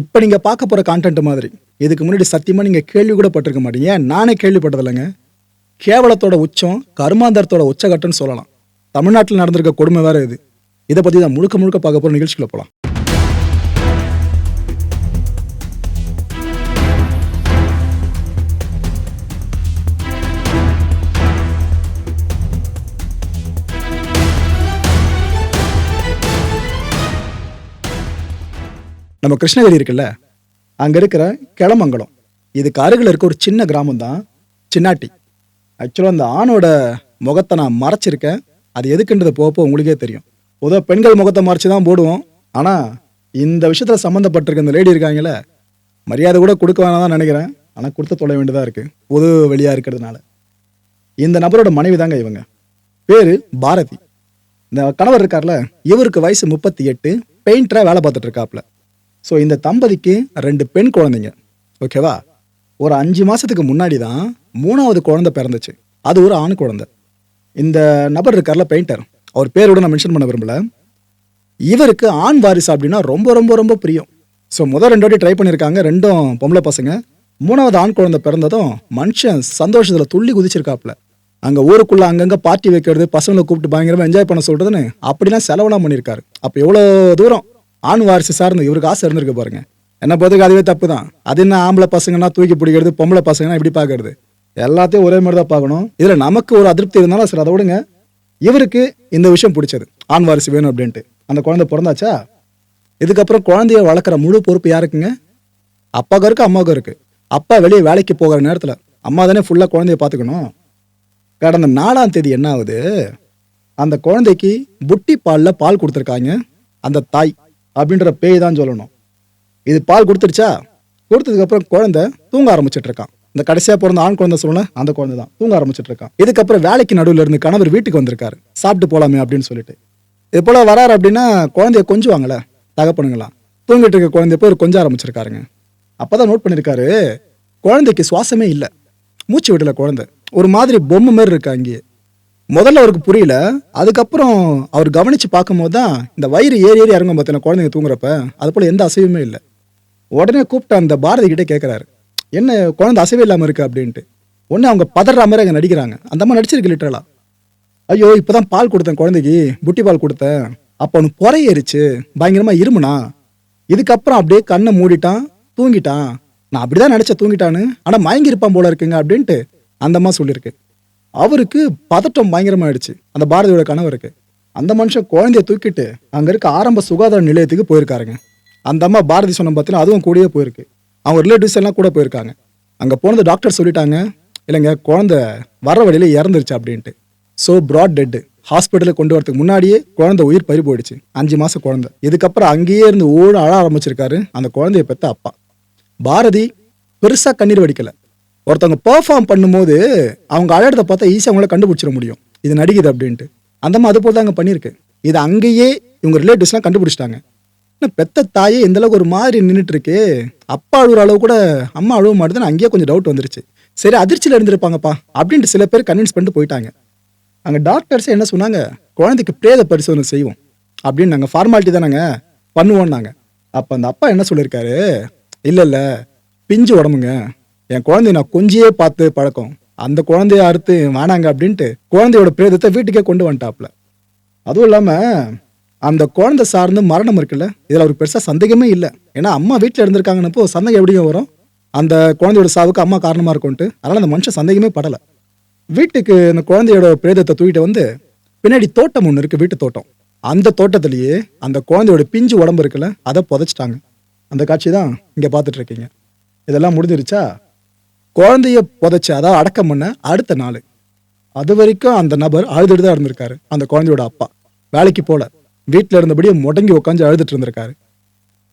இப்போ நீங்கள் பார்க்க போகிற கான்டென்ட் மாதிரி இதுக்கு முன்னாடி சத்தியமாக நீங்கள் கேள்வி கூட பட்டிருக்க மாட்டீங்க. ஏன் நானே கேள்விப்பட்டதில்லைங்க? கேவலத்தோட உச்சம் கருமாந்தரத்தோட உச்சகட்டம்னு சொல்லலாம். தமிழ்நாட்டில் நடந்திருக்க கொடுமை வேறு இது. இதை பற்றி தான் முழுக்க முழுக்க பார்க்க போகிற நிகழ்ச்சிக்குள்ள போகலாம் நம்ம கிருஷ்ணகிரி இருக்குல்ல அங்கே இருக்கிற கிளமங்கலம். இதுக்கு அருகில் இருக்க ஒரு சின்ன கிராமம் தான் சின்னாட்டி. ஆக்சுவலாக அந்த ஆணோட முகத்தை நான் மறைச்சிருக்கேன். அது எதுக்குன்றது போகப்போ உங்களுக்கே தெரியும். பொதுவாக பெண்கள் முகத்தை மறைச்சி தான் போடுவோம். ஆனால் இந்த விஷயத்தில் சம்மந்தப்பட்டிருக்க இந்த லேடி இருக்காங்களே மரியாதை கூட கொடுக்க வேணாம் தான் நினைக்கிறேன். ஆனால் கொடுத்து தொலை வேண்டியதாக இருக்குது பொது வெளியாக இருக்கிறதுனால. இந்த நபரோட மனைவி தாங்க இவங்க. பேர் பாரதி. இந்த கணவர் இருக்கார்ல இவருக்கு வயசு முப்பத்தி எட்டு பெயிண்டராக வேலை பார்த்துட்டு இருக்காப்ல. ஸோ இந்த தம்பதிக்கு ரெண்டு பெண் குழந்தைங்க. ஓகேவா ஒரு அஞ்சு மாதத்துக்கு முன்னாடி தான் மூணாவது குழந்தை பிறந்துச்சு. அது ஒரு ஆண் குழந்தை. இந்த நபர் இருக்கார்ல பெயிண்டர் அவர் பேரோட நான் மென்ஷன் பண்ண விரும்பல. இவருக்கு ஆண் வாரிசு அப்படின்னா ரொம்ப ரொம்ப ரொம்ப பிரியம். ஸோ முதல் ரெண்டு வாட்டி ட்ரை பண்ணியிருக்காங்க ரெண்டும் பொம்பளை பசங்க. மூணாவது ஆண் குழந்தை பிறந்ததும் மனுஷன் சந்தோஷத்தில் துள்ளி குதிச்சிருக்காப்ல அங்கே ஊருக்குள்ள அங்கங்கே பார்ட்டி வைக்கிறது பசங்களை கூப்பிட்டு பயங்கரமாக என்ஜாய் பண்ண சொல்கிறதுன்னு அப்படிலாம் செலவெல்லாம் பண்ணியிருக்காரு அப்போ எவ்வளோ தூரம்? ஆண் வாரிசு சார்ந்து இவருக்கு ஆசை இருந்திருக்கு பாருங்க. என்ன பொறுத்துக்கு அதுவே தப்பு தான் அது என்ன ஆம்பளை பசங்கன்னா தூக்கி பிடிக்கிறது பொம்பளை பசங்கன்னா இப்படி பார்க்கறது. எல்லாத்தையும் ஒரே மாதிரி தான் பார்க்கணும். இதில் நமக்கு ஒரு அதிருப்தி இருந்தாலும் சரி அதை விடுங்க. இவருக்கு இந்த விஷயம் பிடிச்சது. ஆண் வாரிசு வேணும் அப்படின்ட்டு. அந்த குழந்தை பிறந்தாச்சா? இதுக்கப்புறம் குழந்தைய வளர்க்குற முழு பொறுப்பு யாருக்குங்க? அப்பாவுக்கு இருக்கு அம்மாவுக்கும் இருக்கு. அப்பா வெளியே வேலைக்கு போகிற நேரத்தில் அம்மா தானே ஃபுல்லாக குழந்தைய பார்த்துக்கணும். கடந்த நாலாம் தேதி என்ன ஆகுது அந்த குழந்தைக்கு புட்டி பாலில் பால் கொடுத்துருக்காங்க அந்த தாய். அப்படின்ற பேய் தான் சொல்லணும். இது பால் கொடுத்துருச்சா கொடுத்ததுக்கப்புறம் குழந்தை தூங்க ஆரம்பிச்சிட்டு இருக்கான் இந்த கடைசியாக பிறந்த ஆண் குழந்தை சொல்லணும் அந்த குழந்தை தான் தூங்க ஆரம்பிச்சிட்டு இருக்கான் இதுக்கப்புறம் வேலைக்கு நடுவில் இருந்து கணவர் வீட்டுக்கு வந்திருக்காரு. சாப்பிட்டு போகலாமே அப்படின்னு சொல்லிட்டு. இது போல வராரு அப்படின்னா குழந்தைய கொஞ்சுவாங்கல்ல தகப்பனுங்களாம் தூங்கிட்டு இருக்க குழந்தைய போய் கொஞ்சம் ஆரம்பிச்சிருக்காருங்க. அப்பதான் நோட் பண்ணியிருக்காரு குழந்தைக்கு சுவாசமே இல்லை. மூச்சு விடல குழந்தை. ஒரு மாதிரி பொம்மை மாதிரி இருக்கா அங்கேயே முதல்ல அவருக்கு புரியல. அதுக்கப்புறம் அவர் கவனிச்சு பார்க்கும்போது தான் இந்த வயிறு ஏறி ஏறி இறங்கும் பார்த்தீங்கன்னா குழந்தைங்க தூங்குறப்ப. அது போல எந்த அசைவுமே இல்லை. உடனே கூப்பிட்டு அந்த பாரதி கிட்டே கேட்குறாரு என்ன குழந்தை அசைவே இல்லாமல் இருக்கு அப்படின்ட்டு. உடனே அவங்க பதற மாதிரி அங்கே நடிக்கிறாங்க. அந்த அம்மா நடிச்சிருக்கு லிட்டரலா ஐயோ இப்போ தான் பால் கொடுத்தேன் குழந்தைக்கு புட்டி பால் கொடுத்தேன். அப்போ அவனுக்கு புறையேறிச்சு பயங்கரமாக இருமுனா. இதுக்கப்புறம் அப்படியே கண்ணை மூடிட்டான் தூங்கிட்டான். நான் அப்படிதான் நினச்ச தூங்கிட்டான்னு. ஆனால் மயங்கி இருப்பான் போல இருக்குங்க அப்படின்ட்டு அந்த அம்மா சொல்லியிருக்கு. அவருக்கு பதட்டம் பயங்கரமாயிடுச்சு. அந்த பாரதியோட கணவருக்கு. அந்த மனுஷன் குழந்தைய தூக்கிட்டு அங்க இருக்க ஆரம்ப சுகாதார நிலையத்துக்கு போயிருக்காருங்க. அந்த அம்மா பாரதி சொன்ன பார்த்தீங்கன்னா அதுவும் கூடயே போயிருக்கு. அவங்க ரிலேட்டிவ்ஸ் எல்லாம் கூட போயிருக்காங்க. அங்கே போனது டாக்டர் சொல்லிட்டாங்க இல்லைங்க குழந்தை வர வழியில் இறந்துருச்சு அப்படின்ட்டு. ஸோ ப்ராட் டெட்டு ஹாஸ்பிட்டலுக்கு கொண்டு வரதுக்கு முன்னாடியே குழந்தை உயிர் பறி போயிடுச்சு. அஞ்சு மாதம் குழந்தை. இதுக்கப்புறம் அங்கேயே இருந்து ஓட அழ ஆரம்பிச்சிருக்காரு அந்த குழந்தைய பெற்ற அப்பா. பாரதி பெருசாக கண்ணீர் வடிக்கலை. ஒருத்தவங்க பெர்ஃபார்ம் பண்ணும்போது அவங்க அழகத்தை பார்த்தா ஈஸியாக அவங்கள கண்டுபிடிச்சிட முடியும். இது நடிக்குது அப்படின்ட்டு. அந்த மாதிரி அது போல் தான் அங்கே பண்ணியிருக்கு. இது அங்கேயே இவங்க ரிலேட்டிவ்ஸ்லாம் கண்டுபிடிச்சிட்டாங்க. இன்னும் பெத்த தாயே இந்த அளவுக்கு ஒரு மாதிரி நின்றுட்டு இருக்கு அப்பா அழுகிற அளவு கூட அம்மா அழுவ மாட்டேதுன்னு அங்கேயே கொஞ்சம் டவுட் வந்துருச்சு. சரி அதிர்ச்சியில் இருந்திருப்பாங்கப்பா அப்படின்ட்டு சில பேர் கன்வின்ஸ் பண்ணிட்டு போயிட்டாங்க. அங்கே டாக்டர்ஸ் என்ன சொன்னாங்க? குழந்தைக்கு பிரேத பரிசோதனை செய்வோம். அப்படின்னு நாங்கள் ஃபார்மாலிட்டி தானேங்க பண்ணுவோம் அப்போ அந்த அப்பா என்ன சொல்லியிருக்காரு? இல்லை இல்லை. பிஞ்சு உடம்புங்க. என் குழந்தைய நான் கொஞ்சியே பார்த்து பழக்கம். அந்த குழந்தைய அறுத்து வேணாங்க அப்படின்ட்டு குழந்தையோட பிரேதத்தை வீட்டுக்கே கொண்டு வந்துட்டாப்ல அதுவும் இல்லாமல் அந்த குழந்தை சார்ந்து மரணம் இருக்குல்ல இதில் அவருக்கு பெருசாக சந்தேகமே இல்லை. ஏன்னா அம்மா வீட்டில் இருந்திருக்காங்கன்னப்போ சந்தேகம் எப்படியும் வரும்? அந்த குழந்தையோட சாவுக்கு அம்மா காரணமாக இருக்கும்ட்டு அதனால் அந்த மனுஷன் சந்தேகமே படலை. வீட்டுக்கு அந்த குழந்தையோட பிரேதத்தை தூக்கிட்டு வந்து பின்னாடி தோட்டம் ஒன்று இருக்கு வீட்டு தோட்டம். அந்த தோட்டத்திலேயே அந்த குழந்தையோட பிஞ்சு உடம்பு இருக்குல்ல அதை புதைச்சிட்டாங்க. அந்த காட்சி தான் இங்கே பார்த்துட்டு இருக்கீங்க. இதெல்லாம் முடிஞ்சிருச்சா? குழந்தைய புதைச்சி அதாவது அடக்கம் பண்ண அடுத்த நாள். அது வரைக்கும் அந்த நபர் அழுதுட்டு தான் இருந்திருக்காரு அந்த குழந்தையோட அப்பா. வேலைக்கு போல. வீட்டில் இருந்தபடியே முடங்கி உட்காந்து அழுதுட்டு இருந்திருக்காரு.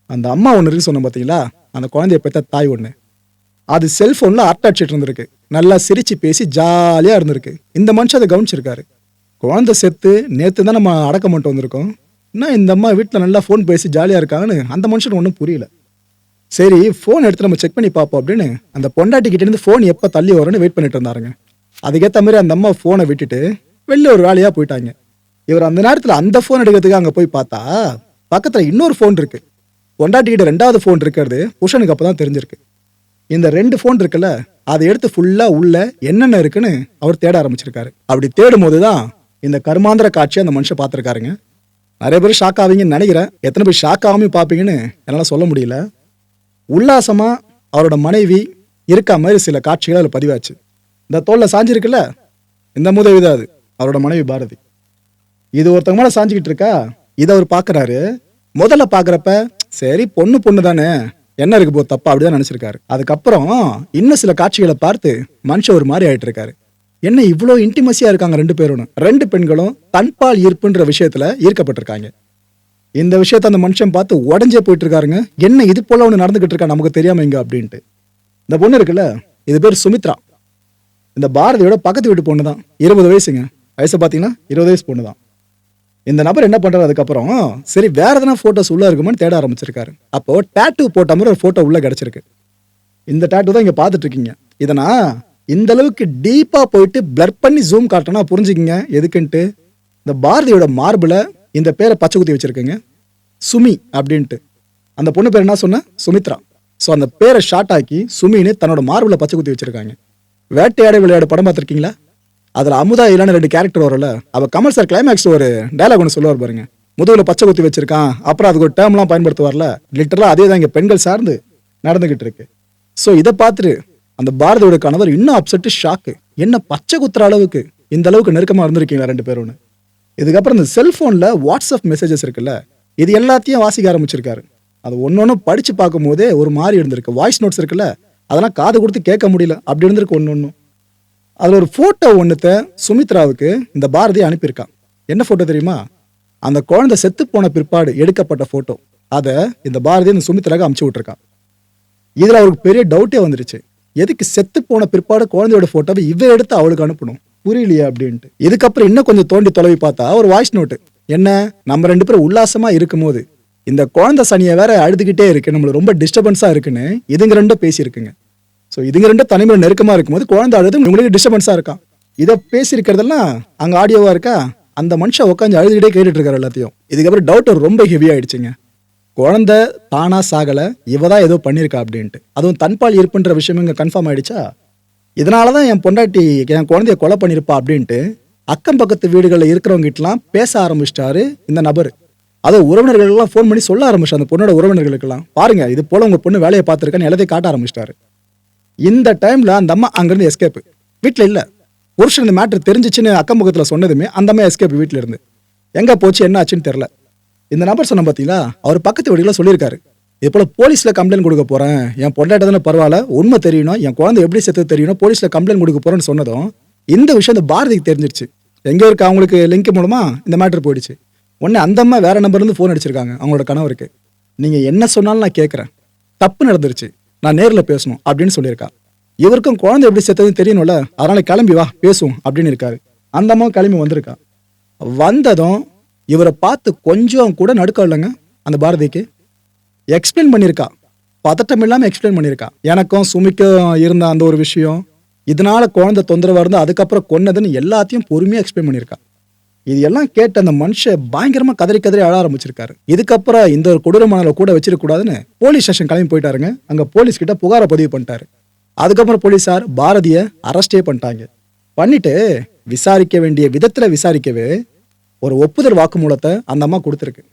அந்த அம்மா ஒன்று இருக்கு சொன்னேன் பார்த்தீங்களா அந்த குழந்தைய பெற்ற தாய் ஒன்று அது செல்ஃபோனில் அரட்டை அடிச்சிட்டு இருந்திருக்கு. நல்லா சிரித்து பேசி ஜாலியாக இருந்திருக்கு. இந்த மனுஷன் அதை கவனிச்சிருக்காரு. குழந்தை செத்து நேற்று தான் நம்ம அடக்கம் பண்ணிட்டு வந்திருக்கோம். என்ன இந்த அம்மா வீட்டில் நல்லா ஃபோன் பேசி ஜாலியாக இருக்காங்கன்னு அந்த மனுஷன் ஒன்றும் புரியல. சரி ஃபோன் எடுத்து நம்ம செக் பண்ணி பார்ப்போம் அப்படின்னு அந்த பொண்டாட்டிக்கிட்டேருந்து ஃபோன் எப்போ தள்ளி வரும்னு வெயிட் பண்ணிட்டு இருந்தாருங்க. அதுக்கேற்ற மாதிரி அந்த அம்மா ஃபோனை விட்டுட்டு வெளில ஒரு வேலையாக போயிட்டாங்க. இவர் அந்த நேரத்தில் அந்த ஃபோன் எடுக்கிறதுக்கு அங்கே போய் பார்த்தா பக்கத்தில் இன்னொரு ஃபோன் இருக்கு. பொண்டாட்டிக்கிட்ட ரெண்டாவது ஃபோன் இருக்கிறது புஷனுக்கு அப்போ தான் தெரிஞ்சிருக்கு. இந்த ரெண்டு ஃபோன் இருக்குல்ல அதை எடுத்து ஃபுல்லாக உள்ள என்னென்ன இருக்குன்னு அவர் தேட ஆரம்பிச்சிருக்காரு. அப்படி தேடும் போது தான் இந்த கருமாந்திர காட்சியை அந்த மனுஷன் பார்த்துருக்காருங்க. நிறைய பேர் ஷாக் ஆவீங்கன்னு நினைக்கிறேன். எத்தனை பேர் ஷாக் ஆகாமையும் பார்ப்பீங்கன்னு என்னால் சொல்ல முடியல. உல்லாசமாக அவரோட மனைவி இருக்கா மாதிரி சில காட்சிகள் அதில் பதிவாச்சு. இந்த தோலில் சாஞ்சிருக்குல்ல? இந்த முதவி தான் அது. அவரோட மனைவி பாரதி. இது ஒருத்தவங்க மேலே சாஞ்சிக்கிட்டு இருக்கா? இதை அவர் பார்க்கறாரு முதல்ல பார்க்குறப்ப சரி பொண்ணு பொண்ணு தானே என்ன இருக்கு போ தப்பா அப்படிதான் நினச்சிருக்காரு. அதுக்கப்புறம் இன்னும் சில காட்சிகளை பார்த்து மனுஷன் ஒரு மாதிரி ஆயிட்டு இருக்காரு. என்ன இவ்வளோ இன்டிமஸியாக இருக்காங்க ரெண்டு பேரும் ரெண்டு பெண்களும் தன்பால் ஈர்ப்புன்ற விஷயத்தில் ஈர்க்கப்பட்டிருக்காங்க. இந்த விஷயத்த அந்த மனுஷன் பார்த்து உடஞ்சே போயிட்டு இருக்காருங்க என்ன இது போல ஒன்று நடந்துகிட்டு இருக்கா? நமக்கு தெரியாம இங்க அப்படின்ட்டு. இந்த பொண்ணு இருக்குல்ல? இது பேர் சுமித்ரா. இந்த பாரதியோட பக்கத்து வீட்டு பொண்ணு தான் இருபது வயசுங்க. வயசு பார்த்தீங்கன்னா இருபது வயசு பொண்ணு தான் இந்த நபர் என்ன பண்றாரு அதுக்கப்புறம்? சரி வேற எதனா போட்டோஸ் உள்ள இருக்குமான்னு தேட ஆரம்பிச்சிருக்காரு. அப்போ டேட்டூ போட்ட மாதிரி ஒரு போட்டோ உள்ள கிடைச்சிருக்கு. இந்த டேட்டூ தான் இங்க பார்த்துட்டு இருக்கீங்க இதை நான் இந்த அளவுக்கு டீப்பா போயிட்டு பிளர் பண்ணி ஜூம் காட்டினா புரிஞ்சுக்கிங்க. எதுக்குன்ட்டு? இந்த பாரதியோட மார்பில் இந்த பேரை பச்சை குத்தி வச்சிருக்கேங்க. சுமி அப்படின்ட்டு. அந்த பொண்ணு பேர் என்ன சொன்ன? சுமித்ரா. ஸோ அந்த பேரை ஷார்ட் ஆக்கி சுமின்னு தன்னோட மார்பில் பச்சை குத்தி வச்சிருக்காங்க. வேட்டையாட விளையாடு படம் பார்த்துருக்கீங்களா? அதில் அமுதா இல்லான்னு ரெண்டு கேரக்டர் வரும்ல. அவள் கமல் சார் கிளைமேக்ஸ் ஒரு டயலாக் ஒன்று சொல்லுவார் பாருங்க. முதுகில் பச்சை குத்தி வச்சிருக்கான். அப்புறம் அதுக்கு ஒரு டேர்ம்லாம் பயன்படுத்துவார்ல. லிட்டரலாக அதே தான் இங்கே பெண்கள் சார்ந்து நடந்துகிட்டு இருக்கு. ஸோ இதை பார்த்துட்டு அந்த பாரதியோட கணவர் இன்னும் அப்செட்டு ஷாக்கு என்ன பச்சை குத்துற அளவுக்கு இந்த அளவுக்கு நெருக்கமாக இருந்திருக்கீங்களா ரெண்டு பேரும் இதுக்கப்புறம் இந்த செல்ஃபோனில் வாட்ஸ்அப் மெசேஜஸ் இருக்குல்ல இது எல்லாத்தையும் வாசிக்க ஆரம்பிச்சிருக்காரு. அது ஒன்று ஒன்று படித்து பார்க்கும்போதே ஒரு மாதிரி இருந்திருக்கு. வாய்ஸ் நோட்ஸ் இருக்குல்ல அதெல்லாம் காது கொடுத்து கேட்க முடியல. அப்படி இருந்திருக்கு ஒன்று ஒன்றும் அதில் ஒரு ஃபோட்டோ ஒன்றுத்த சுமித்ராவுக்கு இந்த பாரதி அனுப்பியிருக்கான். என்ன ஃபோட்டோ தெரியுமா? அந்த குழந்தை செத்து போன பிற்பாடு எடுக்கப்பட்ட ஃபோட்டோ அதை இந்த பாரதி இந்த சுமித்ராவுக்கு அமுச்சு விட்டுருக்கான். இதில் அவருக்கு பெரிய டவுட்டே வந்துருச்சு. எதுக்கு செத்து போன பிற்பாடு குழந்தையோட ஃபோட்டோவை இவ எடுத்து அவளுக்கு அனுப்பணும்? புரியலையா அப்படின்ட்டு. இதுக்கப்புறம் இன்னும் கொஞ்சம் தோண்டி தொலைவி பார்த்தா ஒரு வாய்ஸ் நோட்டு என்ன? நம்ம ரெண்டு பேரும் உல்லாசமா இருக்கும்போது இந்த குழந்தை சனியை வேற அழுதுகிட்டே இருக்கு. நம்மளுக்கு ரொம்ப டிஸ்டர்பன்ஸா இருக்குன்னு இதுங்க ரெண்டும் பேசியிருக்குங்க. ஸோ இதுங்க ரெண்டும் தனிமையில் நெருக்கமா இருக்கும்போது குழந்தை அழுது உங்களுக்கு டிஸ்டர்பன்ஸா இருக்கான் இதை பேசியிருக்கிறதெல்லாம் அங்க ஆடியோவா இருக்கா? அந்த மனுஷன் உட்காந்து அழுதுகிட்டே கேட்டுட்டு இருக்காரு எல்லாத்தையும். இதுக்கப்புறம் டவுட் ரொம்ப ஹெவி ஆயிடுச்சுங்க. குழந்தை தானா சாகலை இவ தான் ஏதோ பண்ணியிருக்கா அப்படின்ட்டு. அதுவும் தன்பால் இருப்புன்ற விஷயம் இங்க கன்ஃபார்ம் ஆயிடுச்சா? இதனால தான் என் பொண்டாட்டி என் குழந்தைய கொலை பண்ணியிருப்பா அப்படின்ட்டு அக்கம் பக்கத்து வீடுகளில் இருக்கிறவங்க கிட்டலாம் பேச ஆரம்பிச்சிட்டாரு இந்த நபர். அதை உறவினர்களுக்கெல்லாம் ஃபோன் பண்ணி சொல்ல ஆரம்பிச்சார். அந்த பொண்ணோட உறவினர்களுக்கெல்லாம். பாருங்க இது போல உங்க பொண்ணு வேலையை பார்த்துருக்கான்னு எல்லாத்தையும் காட்ட ஆரம்பிச்சிட்டாரு. இந்த டைம்ல அந்த அம்மா அங்கேருந்து எஸ்கேப் வீட்டில் இல்லை. புருஷன் இந்த மேட்ரு தெரிஞ்சிச்சுன்னு அக்கம் பக்கத்தில் சொன்னதுமே அந்த அம்மா எஸ்கேப் வீட்டில் இருந்து. எங்கே போச்சு என்ன ஆச்சுன்னு தெரில இந்த நபர் சொன்ன பார்த்தீங்களா அவர் பக்கத்து வீடுகளில் சொல்லியிருக்காரு. இது போல் போலீஸில் கம்ப்ளைண்ட் கொடுக்க போகிறேன் என் பொண்டாட்டதான பரவாயில்ல. உண்மை தெரியணும். என் குழந்தை எப்படி செத்து தெரியணும் போலீஸில் கம்ப்ளைண்ட் கொடுக்க போகிறேன்னு சொன்னதும் இந்த விஷயம் இந்த பாரதிக்கு தெரிஞ்சிருச்சு. எங்கே இருக்க அவங்களுக்கு லிங்க் மூலமாக இந்த மேட்ரு போயிடுச்சு. உடனே அந்த அம்மா வேறு நம்பர்லேருந்து ஃபோன் அடிச்சிருக்காங்க அவங்களோட கணவருக்கு. நீங்கள் என்ன சொன்னாலும் நான் கேட்குறேன் தப்பு நடந்துருச்சு. நான் நேரில் பேசணும் அப்படின்னு சொல்லியிருக்கா. இவருக்கும் குழந்தை எப்படி செத்ததுன்னு தெரியணும்ல. அதனால் கிளம்பி வா பேசுவோம் அப்படின்னு இருக்காரு. அந்த அம்மா கிளம்பி வந்திருக்கா. வந்ததும் இவரை பார்த்து கொஞ்சம் கூட நடுக்கம் இல்லைங்க அந்த பாரதிக்கு. எக்ஸ்பிளைன் பண்ணியிருக்கா பதட்டம் இல்லாமல் எக்ஸ்பிளைன் பண்ணியிருக்கா எனக்கும் சுமிக்கும் இருந்த அந்த ஒரு விஷயம் இதனால குழந்தை தொந்தரவாக இருந்து அதுக்கப்புறம் கொன்னதுன்னு எல்லாத்தையும் பொறுமையாக எக்ஸ்பிளைன் பண்ணியிருக்கா இது எல்லாம் கேட்டு அந்த மனுஷன் பயங்கரமாக கதறி கதறி அழ ஆரம்பிச்சிருக்காரு. இதுக்கப்புறம் இந்த ஒரு கொடூரமானல கூட வச்சிருக்கக்கூடாதுன்னு போலீஸ் ஸ்டேஷன் கிளம்பி போயிட்டாருங்க. அங்கே போலீஸ் கிட்ட புகாரை பதிவு பண்ணிட்டாரு. அதுக்கப்புறம் போலீஸார் பாரதியை அரெஸ்டே பண்ணிட்டாங்க. பண்ணிட்டு விசாரிக்க வேண்டிய விதத்தில் விசாரிக்கவே ஒரு ஒப்புதல் வாக்குமூலத்தை அந்த அம்மா கொடுத்துருக்கு.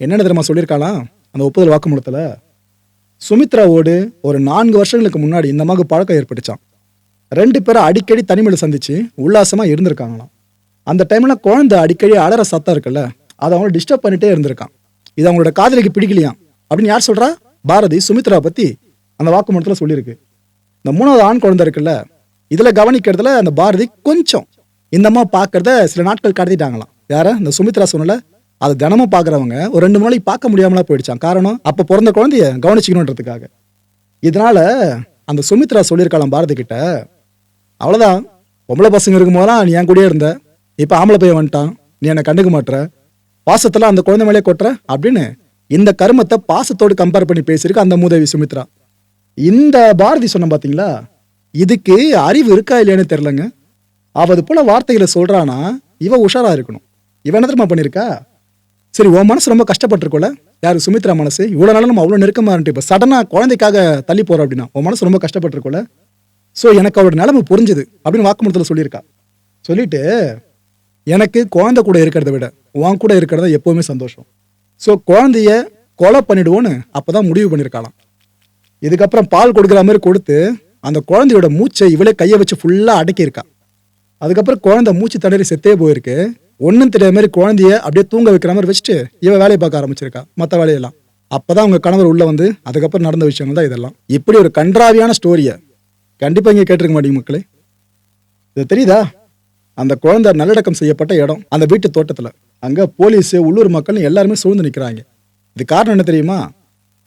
என்னென்ன தெரியுமா சொல்லியிருக்காளாம்? அந்த ஒப்புதல் வாக்குமூலத்தில் சுமித்ராவோடு ஒரு நான்கு வருஷங்களுக்கு முன்னாடி இந்த மாதிரி பழக்கம் ஏற்பட்டுச்சான் ரெண்டு பேரும் அடிக்கடி தனிமையில் சந்திச்சு உல்லாசமாக இருந்திருக்காங்களாம். அந்த டைம்ல குழந்தை அடிக்கடி அலற சத்தம் இருக்குல்ல அதை அவங்கள டிஸ்டர்ப் பண்ணிட்டே இருந்திருக்கான். இது அவங்களோட காதலிக்கு பிடிக்கலையாம் அப்படின்னு யார் சொல்றா? பாரதி சுமித்ரா பத்தி அந்த வாக்குமூலத்தில் சொல்லியிருக்கு. இந்த மூணாவது ஆண் குழந்தை இருக்குல்ல இதில் கவனிக்கிறதுல அந்த பாரதி கொஞ்சம் இந்த மாதிரி பார்க்கறத சில நாட்கள் கடத்திட்டாங்களாம். யார? இந்த சுமித்ரா சொன்னல அது தினமும் பார்க்குறவங்க ஒரு ரெண்டு மூணு நாளைக்கு பார்க்க முடியாமலாம் போயிடுச்சான் காரணம் அப்போ பிறந்த குழந்தைய கவனிச்சிக்கணுன்றதுக்காக. இதனால அந்த சுமித்ரா சொல்லியிருக்கலாம் பாரதி கிட்ட அவ்வளோதான் பொம்பளை பசங்க இருக்கும்போதெல்லாம் நீ என் கூடயே இருந்த. இப்போ ஆம்பளை பையன் வந்துட்டான். நீ என்னை கண்டுக்க மாட்டுற பாசத்தில் அந்த குழந்தை மேலே கொட்டுற. அப்படின்னு இந்த கருமத்தை பாசத்தோடு கம்பேர் பண்ணி பேசியிருக்கு அந்த மூதேவி சுமித்ரா. இந்த பாரதி சொன்ன பார்த்தீங்களா இதுக்கு அறிவு இருக்கா இல்லையான்னு தெரிலங்க அவ அது போல வார்த்தைகளை சொல்கிறானா இவன் உஷாராக இருக்கணும். இவன் என்ன தெரியுமா பண்ணியிருக்கா? சரி உன் மனசு ரொம்ப கஷ்டப்பட்டிருக்கோல யார் சுமித்ரா மனசு? இவ்வளோ நாளும் நம்ம அவ்வளோ நெருக்கமாக இருந்துட்டு இப்போ சடனாக குழந்தைக்காக தள்ளி போகிறோம் அப்படின்னா உன் மனசு ரொம்ப கஷ்டப்பட்டிருக்கோல ஸோ எனக்கு அவரோட நிலைமை புரிஞ்சுது அப்படின்னு வாக்குமூலத்தில் சொல்லியிருக்கா. சொல்லிட்டு எனக்கு குழந்தை கூட இருக்கிறத விட உன் கூட இருக்கிறத எப்போவுமே சந்தோஷம். ஸோ குழந்தைய கொலை பண்ணிடுவோன்னு அப்போ தான் முடிவு பண்ணியிருக்காளாம். இதுக்கப்புறம் பால் கொடுக்குற மாதிரி கொடுத்து அந்த குழந்தையோட மூச்சை இவளே கையை வச்சு ஃபுல்லாக அடக்கியிருக்கா. அதுக்கப்புறம் குழந்தை மூச்சு தடறி செத்தே போயிருக்கு. ஒன்றும் தெரியாத மாதிரி குழந்தைய அப்படியே தூங்க வைக்கிற மாதிரி வச்சுட்டு இவன் வேலையை பார்க்க ஆரம்பிச்சிருக்கா. மற்ற வேலையெல்லாம். அப்பதான் அவங்க கணவர் உள்ள வந்து அதுக்கப்புறம் நடந்த விஷயங்கள் தான் இதெல்லாம். இப்படி ஒரு கன்றாவியான ஸ்டோரியை கண்டிப்பா இங்கே கேட்டிருக்க மாட்டீங்க மக்களே. இது தெரியுதா? அந்த குழந்தை நல்லடக்கம் செய்யப்பட்ட இடம் அந்த வீட்டு தோட்டத்தில். அங்கே போலீஸ் உள்ளூர் மக்கள் எல்லாருமே சூழ்ந்து நிற்கிறாங்க இது காரணம் என்ன தெரியுமா?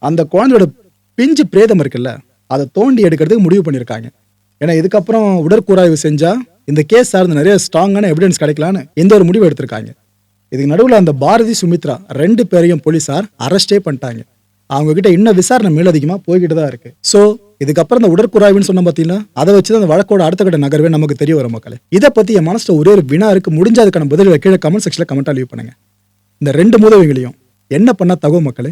அந்த குழந்தையோட பிஞ்சு பிரேதம் இருக்குல்ல அதை தோண்டி எடுக்கிறதுக்கு முடிவு பண்ணியிருக்காங்க. ஏன்னா இதுக்கப்புறம் உடற்கூறாய்வு செஞ்சால் இந்த கேஸ் சார்ந்து நிறைய ஸ்ட்ராங்கான எவிடன்ஸ் கிடைக்கலான்னு எந்த ஒரு முடிவு எடுத்திருக்காங்க. இதுக்கு நடுவில் அந்த பாரதி சுமித்ரா ரெண்டு பேரையும் போலீஸார் அரெஸ்டே பண்ணிட்டாங்க. அவங்க கிட்ட இன்னும் விசாரணை மேலதிகமாக போய்கிட்டு தான் இருக்கு. ஸோ இதுக்கப்புறம் இந்த உடற்குறாய்வுன்னு சொன்ன பார்த்தீங்கன்னா அதை வச்சு தான் அந்த வழக்கோட அடுத்த கட்ட நகர்வே நமக்கு தெரிய வரும் மக்களே. இதை பற்றி என் மனசில் ஒரே ஒரு வினா இருக்கு முடிஞ்ச அதுக்கான பதில்களை கீழே கமெண்ட் செக்ஷனில் கமெண்ட்டாக லீவ் பண்ணுங்க. இந்த ரெண்டு முதவிகளையும் என்ன பண்ண தகவல் மக்களே?